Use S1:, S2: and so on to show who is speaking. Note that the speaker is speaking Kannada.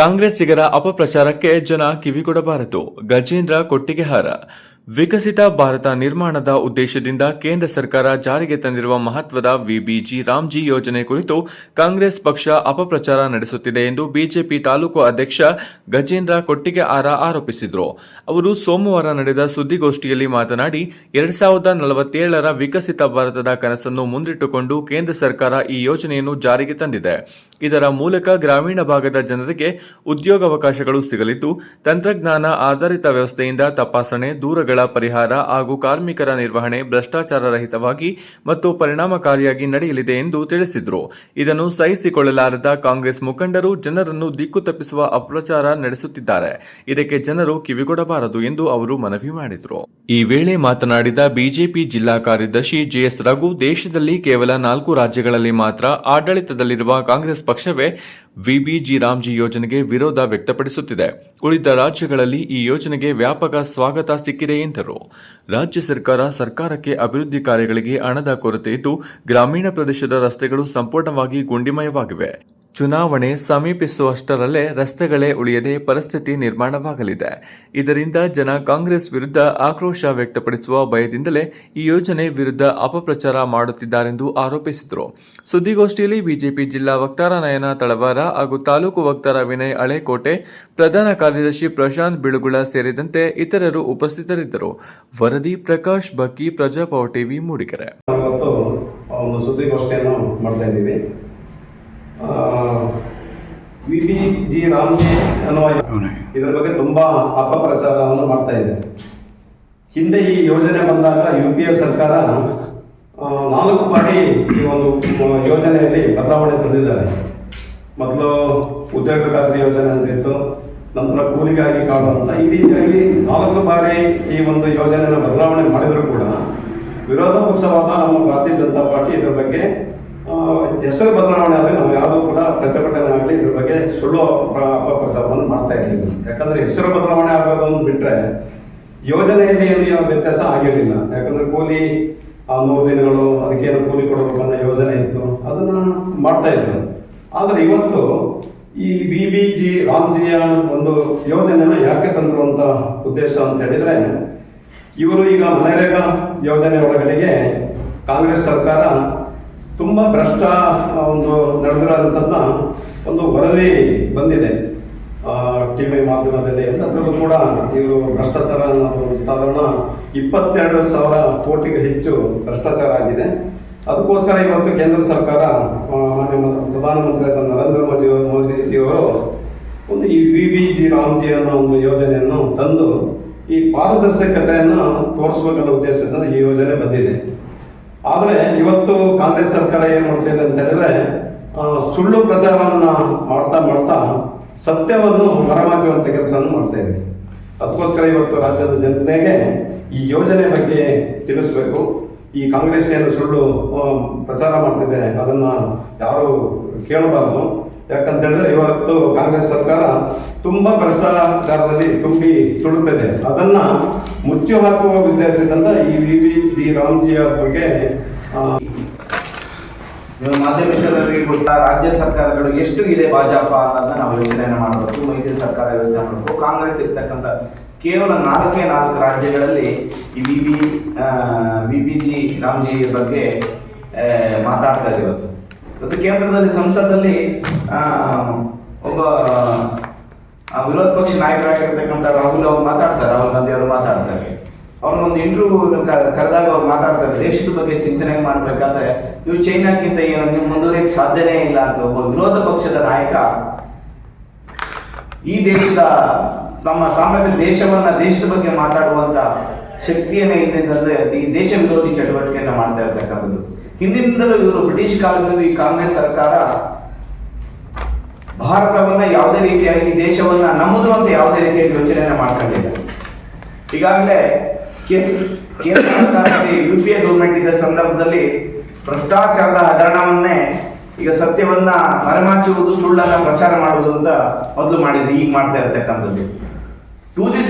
S1: ಕಾಂಗ್ರೆಸ್ಸಿಗರ ಅಪಪ್ರಚಾರಕ್ಕೆ ಜನ ಕಿವಿಗೊಡಬಾರದು. ಗಜೇಂದ್ರ ಕೊಟ್ಟಿಗೆಹಾರ. ವಿಕಸಿತ ಭಾರತ ನಿರ್ಮಾಣದ ಉದ್ದೇಶದಿಂದ ಕೇಂದ್ರ ಸರ್ಕಾರ ಜಾರಿಗೆ ತಂದಿರುವ ಮಹತ್ವದ ವಿಬಿಜಿ ರಾಮ್ಜಿ ಯೋಜನೆ ಕುರಿತು ಕಾಂಗ್ರೆಸ್ ಪಕ್ಷ ಅಪಪ್ರಚಾರ ನಡೆಸುತ್ತಿದೆ ಎಂದು ಬಿಜೆಪಿ ತಾಲೂಕು ಅಧ್ಯಕ್ಷ ಗಜೇಂದ್ರ ಕೊಟ್ಟಿಗೆಹಾರ ಆರೋಪಿಸಿದರು. ಅವರು ಸೋಮವಾರ ನಡೆದ ಸುದ್ದಿಗೋಷ್ಠಿಯಲ್ಲಿ ಮಾತನಾಡಿ, ಎರಡ್ ಸಾವಿರದ ನಲವತ್ತೇಳರ ವಿಕಸಿತ ಭಾರತದ ಕನಸನ್ನು ಮುಂದಿಟ್ಟುಕೊಂಡು ಕೇಂದ್ರ ಸರ್ಕಾರ ಈ ಯೋಜನೆಯನ್ನು ಜಾರಿಗೆ ತಂದಿದೆ. ಇದರ ಮೂಲಕ ಗ್ರಾಮೀಣ ಭಾಗದ ಜನರಿಗೆ ಉದ್ಯೋಗಾವಕಾಶಗಳು ಸಿಗಲಿದ್ದು, ತಂತ್ರಜ್ಞಾನ ಆಧಾರಿತ ವ್ಯವಸ್ಥೆಯಿಂದ ತಪಾಸಣೆ ದೂರಗಳ ಪರಿಹಾರ ಹಾಗೂ ಕಾರ್ಮಿಕರ ನಿರ್ವಹಣೆ ಭ್ರಷ್ಟಾಚಾರ ರಹಿತವಾಗಿ ಮತ್ತು ಪರಿಣಾಮಕಾರಿಯಾಗಿ ನಡೆಯಲಿದೆ ಎಂದು ತಿಳಿಸಿದರು. ಇದನ್ನು ಸಹಿಸಿಕೊಳ್ಳಲಾರದ ಕಾಂಗ್ರೆಸ್ ಮುಖಂಡರು ಜನರನ್ನು ದಿಕ್ಕು ತಪ್ಪಿಸುವ ಅಪಪ್ರಚಾರ ನಡೆಸುತ್ತಿದ್ದಾರೆ. ಇದಕ್ಕೆ ಜನರು ಕಿವಿಗೊಡಬಾರದು ಎಂದು ಅವರು ಮನವಿ ಮಾಡಿದರು. ಈ ವೇಳೆ ಮಾತನಾಡಿದ ಬಿಜೆಪಿ ಜಿಲ್ಲಾ ಕಾರ್ಯದರ್ಶಿ ಜೆಎಸ್ ರಘು, ದೇಶದಲ್ಲಿ ಕೇವಲ ನಾಲ್ಕು ರಾಜ್ಯಗಳಲ್ಲಿ ಮಾತ್ರ ಆಡಳಿತದಲ್ಲಿರುವ ಕಾಂಗ್ರೆಸ್ ಪಕ್ಷವೇ ವಿಬಿಜಿ ರಾಮ್ಜಿ ಯೋಜನೆಗೆ ವಿರೋಧ ವ್ಯಕ್ತಪಡಿಸುತ್ತಿದೆ. ಉಳಿದ ರಾಜ್ಯಗಳಲ್ಲಿ ಈ ಯೋಜನೆಗೆ ವ್ಯಾಪಕ ಸ್ವಾಗತ ಸಿಕ್ಕಿದೆ ಎಂದರು. ರಾಜ್ಯ ಸರ್ಕಾರ ಸರ್ಕಾರಕ್ಕೆ ಅಭಿವೃದ್ಧಿ ಕಾರ್ಯಗಳಿಗೆ ಹಣದ ಕೊರತೆ ಇದ್ದು, ಗ್ರಾಮೀಣ ಪ್ರದೇಶದ ರಸ್ತೆಗಳು ಸಂಪೂರ್ಣವಾಗಿ ಗುಂಡಿಮಯವಾಗಿವೆ. ಚುನಾವಣೆ ಸಮೀಪಿಸುವಷ್ಟರಲ್ಲೇ ರಸ್ತೆಗಳೇ ಉಳಿಯದೆ ಪರಿಸ್ಥಿತಿ ನಿರ್ಮಾಣವಾಗಲಿದೆ. ಇದರಿಂದ ಜನ ಕಾಂಗ್ರೆಸ್ ವಿರುದ್ಧ ಆಕ್ರೋಶ ವ್ಯಕ್ತಪಡಿಸುವ ಭಯದಿಂದಲೇ ಈ ಯೋಜನೆ ವಿರುದ್ಧ ಅಪಪ್ರಚಾರ ಮಾಡುತ್ತಿದ್ದಾರೆಂದು ಆರೋಪಿಸಿದರು. ಸುದ್ದಿಗೋಷ್ಠಿಯಲ್ಲಿ ಬಿಜೆಪಿ ಜಿಲ್ಲಾ ವಕ್ತಾರ ನಯನ ತಳವಾರ ಹಾಗೂ ತಾಲೂಕು ವಕ್ತಾರ ವಿನಯ್ ಅಳೆಕೋಟೆ ಪ್ರಧಾನ ಕಾರ್ಯದರ್ಶಿ ಪ್ರಶಾಂತ್ ಬಿಳುಗುಳ ಸೇರಿದಂತೆ ಇತರರು ಉಪಸ್ಥಿತರಿದ್ದರು. ವರದಿ ಪ್ರಕಾಶ್ ಬಕ್ಕಿ ಪ್ರಜಾಪವ ಟಿವಿ ಮೂಡಿಗೆರೆ.
S2: ಸುದ್ದಿಗೋಷ್ಠಿಯನ್ನು ಮಾಡ್ತಾ ಇದ್ದೀವಿ. ವಿ ಬಿ ಜಿ ರಾಮ್ಜಿ ಅನ್ನುವ ಇದರ ಬಗ್ಗೆ ತುಂಬಾ ಅಪಪ್ರಚಾರವನ್ನು ಮಾಡ್ತಾ ಇದೆ ಹಿಂದೆ ಈ ಯೋಜನೆ ಬಂದಾಗ ಯು ಪಿ ಎ ಸರ್ಕಾರ ನಾಲ್ಕು ಬಾರಿ ಈ ಒಂದು ಯೋಜನೆಯಲ್ಲಿ ಬದಲಾವಣೆ ತಂದಿದ್ದಾರೆ. ಮೊದಲು ಉದ್ಯೋಗ ಖಾತ್ರಿ ಯೋಜನೆ ಅಂತ ಇತ್ತು ನಂತರ ಕೂಲಿಗಾಗಿ ಕಾಡು ಅಂತ ಈ ರೀತಿಯಾಗಿ ನಾಲ್ಕು ಬಾರಿ ಈ ಒಂದು ಯೋಜನೆಯನ್ನು ಬದಲಾವಣೆ ಮಾಡಿದರೂ ಕೂಡ ವಿರೋಧ ಪಕ್ಷವಾದ ನಮ್ಮ ಭಾರತೀಯ ಜನತಾ ಪಾರ್ಟಿ ಇದರ ಬಗ್ಗೆ ಹೆಸರು ಬದಲಾವಣೆ ಆದರೆ ನಾವು ಯಾವುದೂ ಕೂಡ ಪ್ರತಿಭಟನೆ ಆಗಲಿ ಇದ್ರ ಬಗ್ಗೆ ಸುಳ್ಳು ಅಪ- ಅಪಪ್ರಚಾರವನ್ನು ಮಾಡ್ತಾ ಇರಲಿಲ್ಲ. ಯಾಕಂದ್ರೆ ಹೆಸರು ಬದಲಾವಣೆ ಆಗೋದು ಒಂದು ಬಿಟ್ರೆ ಯೋಜನೆಯಲ್ಲಿ ಏನು ಯಾವ ವ್ಯತ್ಯಾಸ ಆಗಿರಲಿಲ್ಲ. ಯಾಕಂದ್ರೆ ಕೂಲಿ, ಆ ನೂರು ದಿನಗಳು, ಅದಕ್ಕೇನು ಕೂಲಿ ಕೊಡಬೇಕು ಅನ್ನೋ ಯೋಜನೆ ಇತ್ತು. ಅದನ್ನ ಮಾಡ್ತಾ ಇದ್ರು. ಆದರೆ ಇವತ್ತು ಈ ಬಿ ಬಿ ಜಿ, ರಾಮ್ಜಿಯ ಒಂದು ಯೋಜನೆಯನ್ನು ಯಾಕೆ ತಂದ್ರು ಅಂತ ಉದ್ದೇಶ ಅಂತ ಹೇಳಿದ್ರೆ, ಇವರು ಈಗ ಮನರೇಗಾ ಯೋಜನೆ ಒಳಗಡೆಗೆ ಕಾಂಗ್ರೆಸ್ ಸರ್ಕಾರ ತುಂಬಾ ಭ್ರಷ್ಟ ಒಂದು ನಡೆದಿರೋದಂಥದ್ದನ್ನ ಒಂದು ವರದಿ ಬಂದಿದೆ. ಟಿ ವಿ ಮಾಧ್ಯಮದಲ್ಲಿ ಅದರಲ್ಲೂ ಕೂಡ ಇವರು ಭ್ರಷ್ಟಾಚಾರ ಅನ್ನೋದು ಸಾಧಾರಣ ಇಪ್ಪತ್ತೆರಡು ಸಾವಿರ ಕೋಟಿಗೂ ಹೆಚ್ಚು ಭ್ರಷ್ಟಾಚಾರ ಆಗಿದೆ. ಅದಕ್ಕೋಸ್ಕರ ಇವತ್ತು ಕೇಂದ್ರ ಸರ್ಕಾರ ಪ್ರಧಾನಮಂತ್ರಿ ಮಾನ್ಯ ಪ್ರಧಾನಮಂತ್ರಿಯಾದ ನರೇಂದ್ರ ಮೋದಿ ಮೋದಿಜಿಯವರು ಒಂದು ಈ ವಿ ಬಿ ಜಿ ರಾಮ್ಜಿ ಅನ್ನೋ ಒಂದು ಯೋಜನೆಯನ್ನು ತಂದು ಈ ಪಾರದರ್ಶಕತೆಯನ್ನು ತೋರಿಸ್ಬೇಕನ್ನೋ ಉದ್ದೇಶದಿಂದ ಈ ಯೋಜನೆ ಬಂದಿದೆ. ಆದರೆ ಇವತ್ತು ಕಾಂಗ್ರೆಸ್ ಸರ್ಕಾರ ಏನ್ ಮಾಡ್ತಿದೆ ಅಂತ ಹೇಳಿದ್ರೆ ಆ, ಸುಳ್ಳು ಪ್ರಚಾರವನ್ನ ಮಾಡ್ತಾ ಮಾಡ್ತಾ ಸತ್ಯವನ್ನು ಮರೆಮಾಚುವಂತ ಕೆಲಸವನ್ನು ಮಾಡ್ತಾ ಇದೆ. ಅದಕ್ಕೋಸ್ಕರ ಇವತ್ತು ರಾಜ್ಯದ ಜನತೆಗೆ ಈ ಯೋಜನೆ ಬಗ್ಗೆ ತಿಳಿಸ್ಬೇಕು. ಈ ಕಾಂಗ್ರೆಸ್ ಏನು ಸುಳ್ಳು ಪ್ರಚಾರ ಮಾಡ್ತಿದೆ ಅದನ್ನ ಯಾರು ಕೇಳಬಾರದು. ಯಾಕಂತ ಹೇಳಿದ್ರೆ ಇವತ್ತು ಕಾಂಗ್ರೆಸ್ ಸರ್ಕಾರ ತುಂಬಾ ಭ್ರಷ್ಟಾಚಾರದಲ್ಲಿ ತುಂಬಿ ತುಳುತ್ತದೆ ಅದನ್ನ ಮುಚ್ಚಿ ಹಾಕುವ ಉದ್ದೇಶದಿಂದ ಈ ವಿ ಪಿ ಜಿ ರಾಮ್ಜಿಯ ಬಗ್ಗೆ
S3: ಮಾಧ್ಯಮಿಕರಿಗೆ ಗೊತ್ತ, ರಾಜ್ಯ ಸರ್ಕಾರಗಳು ಎಷ್ಟು ಇದೆ ಭಾಜಪ ಅನ್ನೋದನ್ನ ನಾವು ಯೋಚನೆ ಮಾಡಬೇಕು, ಮೈತ್ರಿ ಸರ್ಕಾರ ಯೋಚನೆ ಮಾಡಬೇಕು. ಕಾಂಗ್ರೆಸ್ ಇರ್ತಕ್ಕಂಥ ಕೇವಲ ನಾಲ್ಕೇ ನಾಲ್ಕು ರಾಜ್ಯಗಳಲ್ಲಿ ಈ V B B B G Ramji ಬಗ್ಗೆ ಮಾತಾಡ್ತಾ ಇವತ್ತು. ಇವತ್ತು ಕೇಂದ್ರದಲ್ಲಿ ಸಂಸದಲ್ಲಿ ಒಬ್ಬ ವಿರೋಧ ಪಕ್ಷ ನಾಯಕರಾಗಿರ್ತಕ್ಕಂಥ ರಾಹುಲ್ ಅವರು ಮಾತಾಡ್ತಾರೆ. ರಾಹುಲ್ ಅವ್ರನ್ನೊಂದು ಇಂಟರ್ವ್ಯೂ ಕರೆದಾಗ ಅವ್ರು ಮಾತಾಡ್ತಾರೆ, ದೇಶದ ಬಗ್ಗೆ ಚಿಂತನೆ ಮಾಡ್ಬೇಕಾದ್ರೆ ನೀವು ಚೈನಾಕ್ಕಿಂತ ಏನು ನೀವು ಮುಂದುವರಿಯಕ್ಕೆ ಸಾಧ್ಯನೇ ಇಲ್ಲ ಅಂತ ಒಬ್ಬ ವಿರೋಧ ಪಕ್ಷದ ನಾಯಕ. ಈ ದೇಶದ ನಮ್ಮ ಸಾಮಾನ್ಯ ದೇಶವನ್ನ, ದೇಶದ ಬಗ್ಗೆ ಮಾತಾಡುವಂತ ಶಕ್ತಿಯನ್ನೇ ಅಂದ್ರೆ ಈ ದೇಶ ವಿರೋಧಿ ಚಟುವಟಿಕೆಯನ್ನ ಮಾಡ್ತಾ ಇರ್ತಕ್ಕಂಥದ್ದು. ಹಿಂದಿನಿಂದಲೂ ಇವರು ಬ್ರಿಟಿಷ್ ಕಾಲದಲ್ಲಿ ಈ ಕಾಂಗ್ರೆಸ್ ಸರ್ಕಾರ ಭಾರತವನ್ನ ಯಾವುದೇ ರೀತಿಯಾಗಿ ದೇಶವನ್ನ ನಮ್ಮದು ಅಂತ ಯಾವುದೇ ರೀತಿಯಾಗಿ ಯೋಚನೆಯನ್ನ ಮಾಡ್ಕೊಂಡಿಲ್ಲ. ಈಗಾಗಲೇ ಕೇಂದ್ರ ಸರ್ಕಾರದಲ್ಲಿ ಯು ಪಿ ಎ ಗೌರ್ಮೆಂಟ್ ಇದ್ದ ಸಂದರ್ಭದಲ್ಲಿ ಭ್ರಷ್ಟಾಚಾರದ ಹಗರಣವನ್ನೇ ಈಗ ಸತ್ಯವನ್ನ ಮರೆಮಾಚುವುದು, ಸುಳ್ಳನ್ನ ಪ್ರಚಾರ ಮಾಡುವುದು ಅಂತ ಮೊದಲು ಮಾಡಿದ್ರು, ಈಗ ಮಾಡ್ತಾ ಇರತಕ್ಕಂಥದ್ದು. Two G